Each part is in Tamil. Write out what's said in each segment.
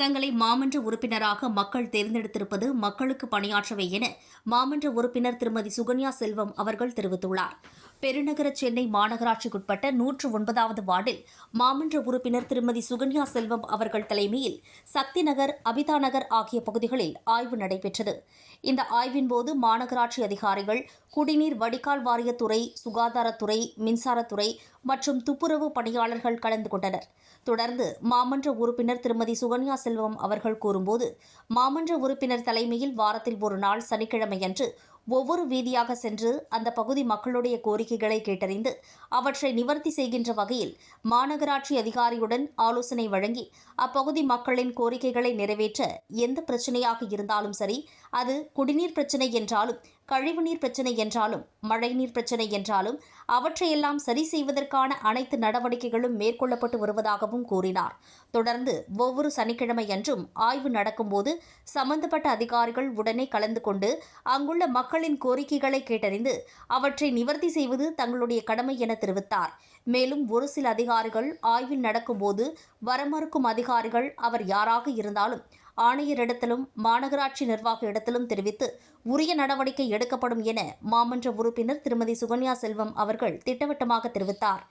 தங்களை மாமன்ற உறுப்பினராக மக்கள் தேர்ந்தெடுத்திருப்பது மக்களுக்கு பணியாற்றவே என மாமன்ற உறுப்பினர் திருமதி சுகன்யா செல்வம் அவர்கள் தெரிவித்துள்ளார். பெருநகர சென்னை மாநகராட்சிக்குட்பட்ட நூற்று ஒன்பதாவது வார்டில் மாமன்ற உறுப்பினர் திருமதி சுகன்யா செல்வம் அவர்கள் தலைமையில் சக்தி நகர் அபிதா நகர் ஆகிய பகுதிகளில் ஆய்வு நடைபெற்றது. இந்த ஆய்வின்போது மாநகராட்சி அதிகாரிகள் குடிநீர் வடிகால் வாரியத்துறை சுகாதாரத்துறை மின்சாரத்துறை மற்றும் துப்புரவு பணியாளர்கள் கலந்து கொண்டனர். தொடர்ந்து மாமன்ற உறுப்பினர் திருமதி சுகன்யா செல்வம் அவர்கள் கூறும்போது மாமன்ற உறுப்பினர் தலைமையில் வாரத்தில் ஒரு நாள் சனிக்கிழமையன்று ஒவ்வொரு வீதியாக சென்று அந்த பகுதி மக்களுடைய கோரிக்கைகளை கேட்டறிந்து அவற்றை நிவர்த்தி செய்கின்ற வகையில் மாநகராட்சி அதிகாரியுடன் ஆலோசனை வழங்கி அப்பகுதி மக்களின் கோரிக்கைகளை நிறைவேற்ற எந்த பிரச்சனையாக இருந்தாலும் சரி அது குடிநீர் பிரச்சனை என்றாலும் கழிவுநீர் பிரச்சனை என்றாலும் மழைநீர் பிரச்சனை என்றாலும் அவற்றையெல்லாம் சரி செய்வதற்கான அனைத்து நடவடிக்கைகளும் மேற்கொள்ளப்பட்டு வருவதாகவும் கூறினார். தொடர்ந்து ஒவ்வொரு சனிக்கிழமையன்றும் ஆய்வு நடக்கும்போது சம்பந்தப்பட்ட அதிகாரிகள் உடனே கலந்து கொண்டு அங்குள்ள மக்கள் மக்களின் கோரிக்கைகளை கேட்டறிந்து அவற்றை நிவர்த்தி செய்வது தங்களுடைய கடமை என தெரிவித்தார். மேலும் ஒரு சில அதிகாரிகள் ஆய்வில் நடக்கும்போது வரமறுக்கும் அதிகாரிகள் அவர் யாராக இருந்தாலும் ஆணையரிடத்திலும் மாநகராட்சி நிர்வாக இடத்திலும் தெரிவித்து உரிய நடவடிக்கை எடுக்கப்படும் என மாமன்ற உறுப்பினர் திருமதி சுகன்யா செல்வம் அவர்கள் திட்டவட்டமாக தெரிவித்தார்.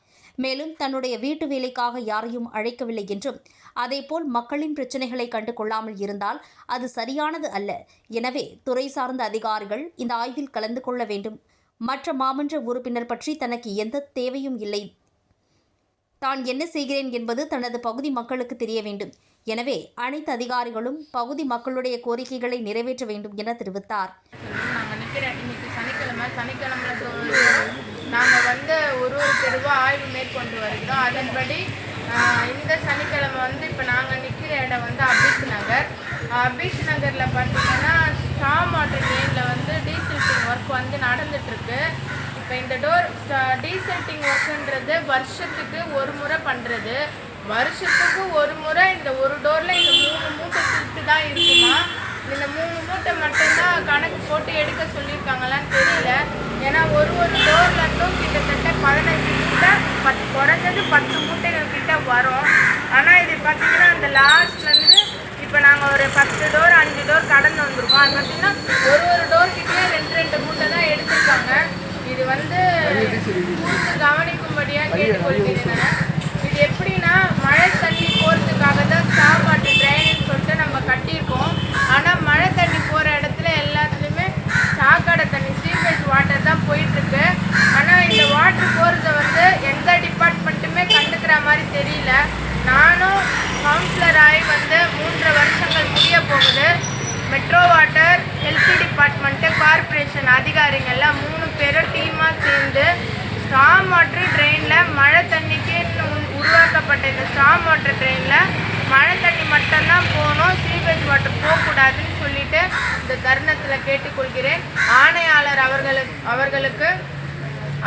மேலும் தன்னுடைய வீட்டு வேலைக்காக யாரையும் அழைக்கவில்லை என்றும் அதேபோல் மக்களின் பிரச்சினைகளை கண்டு கொள்ளாமல் இருந்தால் அது சரியானது அல்ல. எனவே துறை சார்ந்த அதிகாரிகள் இந்த ஆய்வில் கலந்து கொள்ள வேண்டும். மற்ற மாமன்ற உறுப்பினர் பற்றி தனக்கு எந்த தேவையும் இல்லை. தான் என்ன செய்கிறேன் என்பது தனது பகுதி மக்களுக்கு தெரிய வேண்டும். எனவே அனைத்து அதிகாரிகளும் பகுதி மக்களுடைய கோரிக்கைகளை நிறைவேற்ற வேண்டும் என தெரிவித்தார். நாங்கள் வந்து ஒரு ஒரு தெருவாக ஆய்வு மேற்கொண்டு வருகிறோம். அதன்படி இந்த சனிக்கிழமை வந்து இப்போ நாங்கள் நிற்கிற இடம் வந்து அபித் நகர். அபித் நகரில் பார்த்தீங்கன்னா ஸ்டாம் வாட்டர் ட்ரெயினில் வந்து டீசல்ட்டிங் ஒர்க் வந்து நடந்துட்டுருக்கு. இப்போ இந்த டோர் டீசல்ட்டிங் ஒர்க்குன்றது வருஷத்துக்கு ஒரு முறை பண்ணுறது வருஷத்துக்கு ஒரு முறை இந்த ஒரு டோரில் இந்த மூணு மூட்டை சில்ட்டு தான் இருக்குமா? இந்த மூணு மூட்டை மட்டும்தான் கணக்கு போட்டு எடுக்க சொல்லியிருக்காங்களான்னு தெரியல ஏன்னா ஒரு ஒரு டோர்ல இருந்தும் கிட்டத்தட்ட பதினஞ்சு பத்து குறைஞ்சது பத்து மூட்டைகள் கிட்ட வரும். ஆனால் இது பார்த்தீங்கன்னா அந்த லாஸ்ட்லேருந்து இப்போ நாங்கள் ஒரு பத்து டோர் அஞ்சு டோர் கடந்து வந்திருக்கோம். அது பார்த்தீங்கன்னா ஒரு ஒரு டோர் கிட்டே ரெண்டு ரெண்டு மூட்டை தான் எடுத்திருக்காங்க. இது வந்து கவனிக்கும்படியாக கேட்டுக்கொள்கிறேன் நான். இது எப்படின்னா மழை தண்ணி போகிறதுக்காக தான் ஸ்டாப் வாட்டர் ட்ரைனேஜ் சொல்லிட்டு நம்ம கட்டியிருக்கோம் ஆனால் மழை தண்ணி போகிற இடத்துல எல்லாத்துலேயுமே சாக்கடை தண்ணி சீவேஜ் வாட்டர் தான் போயிட்டுருக்கு ஆனால் இந்த வாட்டர் போகிறத வந்து எந்த டிபார்ட்மெண்ட்டுமே கண்டுக்கிற மாதிரி தெரியல நானும் கவுன்சிலர் ஆகி வந்து மூன்றரை வருஷங்கள் முடிய போகுது metro water health department corporation அதிகாரிகள்லாம் மூணு பேரும் டீமாக சேர்ந்து ஸ்டாம் வாட்டர் ட்ரெயினில் மழை தண்ணிக்கு உருவாக்கப்பட்ட இந்த ஸ்டாம் வாட்டர் ட்ரெயினில் மழை தண்ணி மட்டும்தான் போகணும் சீவேஜ் வாட்டர் போகக்கூடாதுன்னு சொல்லிட்டு இந்த தருணத்தில் கேட்டுக்கொள்கிறேன். ஆணையாளர் அவர்களுக்கு அவர்களுக்கு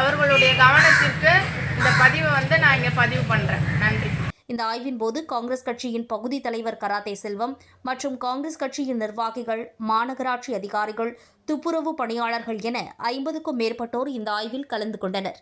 அவர்களுடைய கவனத்திற்கு இந்த பதிவை வந்து நான் இங்கே பதிவு பண்ணுறேன் நன்றி. இந்த ஆய்வின் போது காங்கிரஸ் கட்சியின் பகுதி தலைவர் கராத்தே செல்வம் மற்றும் காங்கிரஸ் கட்சியின் நிர்வாகிகள் மாநகராட்சி அதிகாரிகள் துப்புரவு பணியாளர்கள் என ஐம்பதுக்கும் மேற்பட்டோர் இந்த ஆய்வில் கலந்து கொண்டனர்.